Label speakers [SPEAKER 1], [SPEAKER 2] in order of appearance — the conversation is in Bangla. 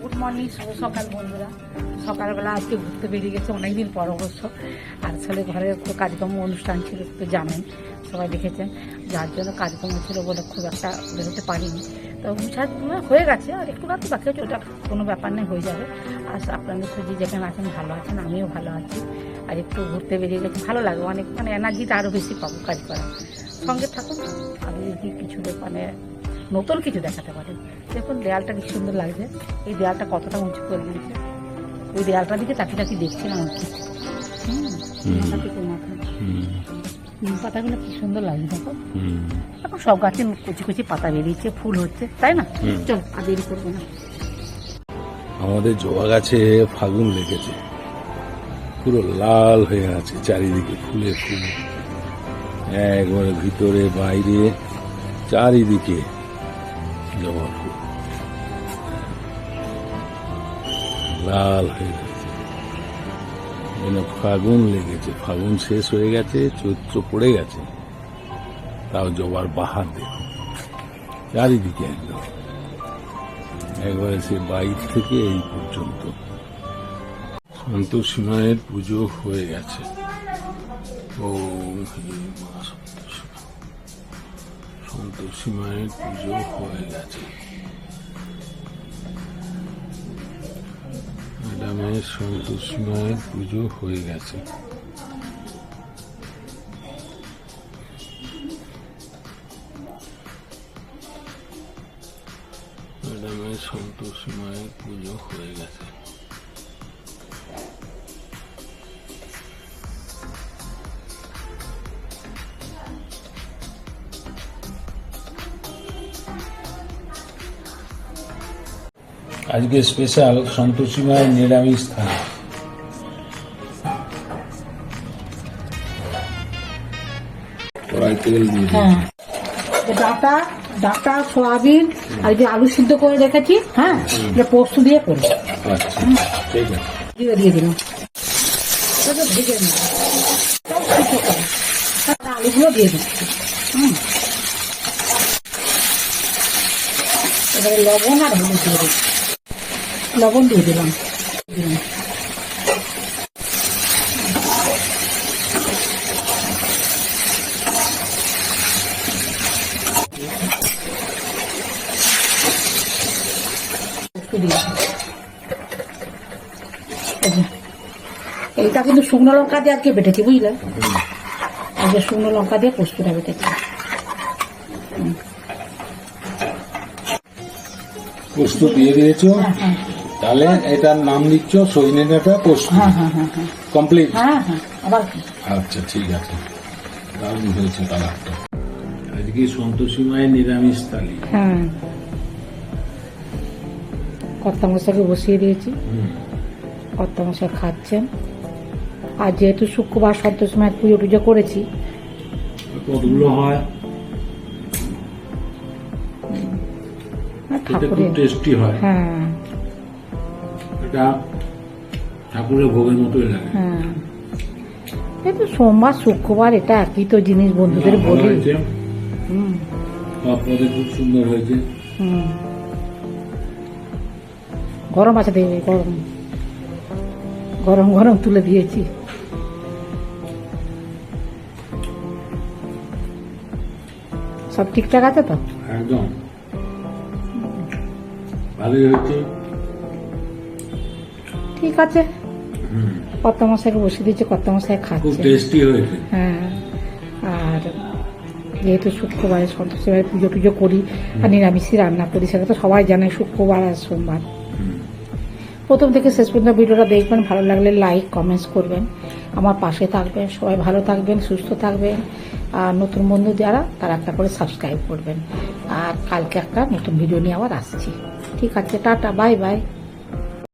[SPEAKER 1] গুড মর্নিং, শুভ সকাল বন্ধুরা। সকালবেলা আজকে ঘুরতে বেরিয়ে গেছে, অনেকদিন পর অবশ্য। আর আসলে ঘরে কাজকর্ম, অনুষ্ঠান ছিল, তো জানেন, সবাই দেখেছেন। যার জন্য কাজকর্ম ছিল বলে খুব একটা বেরোতে পারিনি। তো ছাদ হয়ে গেছে, আর একটু রাত বাকি আছে, ওটা কোনো ব্যাপার নেই হয়ে যাবে। আর আপনাদের সুজি যেখানে আছেন, ভালো আছেন, আমিও ভালো আছি। আর একটু ঘুরতে বেরিয়ে গেছি, ভালো লাগবে অনেক মানে এনার্জিটা আরও বেশি পাবো কাজ করা সঙ্গে থাকুন আমি যদি কিছু মানে নতুন কিছু দেখাতে পারেন। দেখুন দেয়ালটা কি সুন্দর লাগছে। এই দেয়ালটা কতটা উঁচু করে দিয়েছে। ওই দেয়ালটার দিকে তাকিয়ে তাকিয়ে দেখছিলাম আর কি। নিম পাতাগুলো কি সুন্দর লাগছে দেখো। এখন সব গাছে কুচি কুচি পাতা বেরিয়েছে ফুল হচ্ছে তাই না। চল আর দেরি করব না।
[SPEAKER 2] আমাদের জবা গাছে ফাগুন লেগেছে। পুরো লাল হয়ে আছে চারিদিকে ফুলে ফুল। একবারে ভিতরে বাইরে চারিদিকে ফুল লাল হয়ে গেছে। যেন ফাগুন লেগেছে। ফাগুন শেষ হয়ে গেছে, চৈত্র পড়ে গেছে। তাও জবার বাহার দেখো। চারিদিকে একদম। একবারে সে বাইর থেকে এই পর্যন্ত। সন্তোষী মায়ের পুজো হয়ে গেছে। ও সন্তোষী মায়ের পুজো হয়ে গেছে। ম্যাডামের সন্তোষী মায়ের পুজো হয়ে গেছে। ম্যাডামের সন্তোষী মায়ের পুজো হয়ে গেছে। আজকে স্পেশাল সন্তোষী মায়ের নিরামিষ দিয়ে
[SPEAKER 1] হ্যাঁ। ডাটা ডাটা সয়াবিন আর যে আলু সিদ্ধ করে রেখেছি হ্যাঁ যে পোস্ত দিয়ে করব
[SPEAKER 2] আচ্ছা
[SPEAKER 1] দিয়ে দিলাম। ভেজে করে। আলুগুলো দিয়ে দিচ্ছি। হুম। এবারে লবণ আর হলুদ দিয়ে দিচ্ছি। লবণ দিয়ে দিলাম। এইটা কিন্তু শুকনো লঙ্কা দিয়ে আজকে বেটেছি বুঝলে? আজকে শুকনো লঙ্কা দিয়ে পোস্তটা বেটেছি।
[SPEAKER 2] পোস্ত দিয়ে দিয়েছ?
[SPEAKER 1] হ্যাঁ হ্যাঁ।
[SPEAKER 2] তাহলে এটার নাম দিচ্ছ সজনে ডাঁটা পোস্ত
[SPEAKER 1] হ্যাঁ হ্যাঁ হ্যাঁ হ্যাঁ।
[SPEAKER 2] কমপ্লিট
[SPEAKER 1] হ্যাঁ হ্যাঁ
[SPEAKER 2] আচ্ছা ঠিক আছে। দারুণ হয়েছে কালারটা আজকে সন্তোষী মায়ের নিরামিষ থালি
[SPEAKER 1] হ্যাঁ। কর্তা মশাকে বসিয়ে দিয়েছি। কর্তা মশাই খাচ্ছেন। আর যেহেতু শুক্রবার সন্তোষ মায়ের পুজো টুজো করেছি
[SPEAKER 2] কতগুলো হয়? টেস্টি হয়।
[SPEAKER 1] হ্যাঁ।
[SPEAKER 2] এটা ঠাকুরের ভোগের মতোই লাগে।
[SPEAKER 1] এই তো সোমবার শুক্রবার এটা একই তো জিনিস বন্ধুদের বলি।
[SPEAKER 2] আপনাদের খুব সুন্দর হয়েছে।
[SPEAKER 1] গরম আছে দেবে গরম। গরম গরম তুলে দিয়েছি। সব ঠিকঠাক আছে তো?
[SPEAKER 2] একদম। ভালোই হয়েছে।
[SPEAKER 1] ঠিক আছে। কর্তা মশাইকে বসে দিয়েছে কর্তা মশাই খাচ্ছে
[SPEAKER 2] টেস্টি হয়েছে।
[SPEAKER 1] হ্যাঁ আর যেহেতু শুক্রবারে সন্তোষের পুজো টুজো করি আর নিরামিষই রান্না করি সেটা তো সবাই জানে শুক্রবার আর সোমবার। প্রথম থেকে শেষ পর্যন্ত ভিডিওটা দেখবেন ভালো লাগলে লাইক কমেন্টস করবেন। আমার পাশে থাকবেন সবাই ভালো থাকবেন সুস্থ থাকবেন। আর নতুন বন্ধু যারা তারা একটা করে সাবস্ক্রাইব করবেন। আর কালকে একটা নতুন ভিডিও নিয়ে আবার আসছি। ঠিক আছে টাটা বাই বাই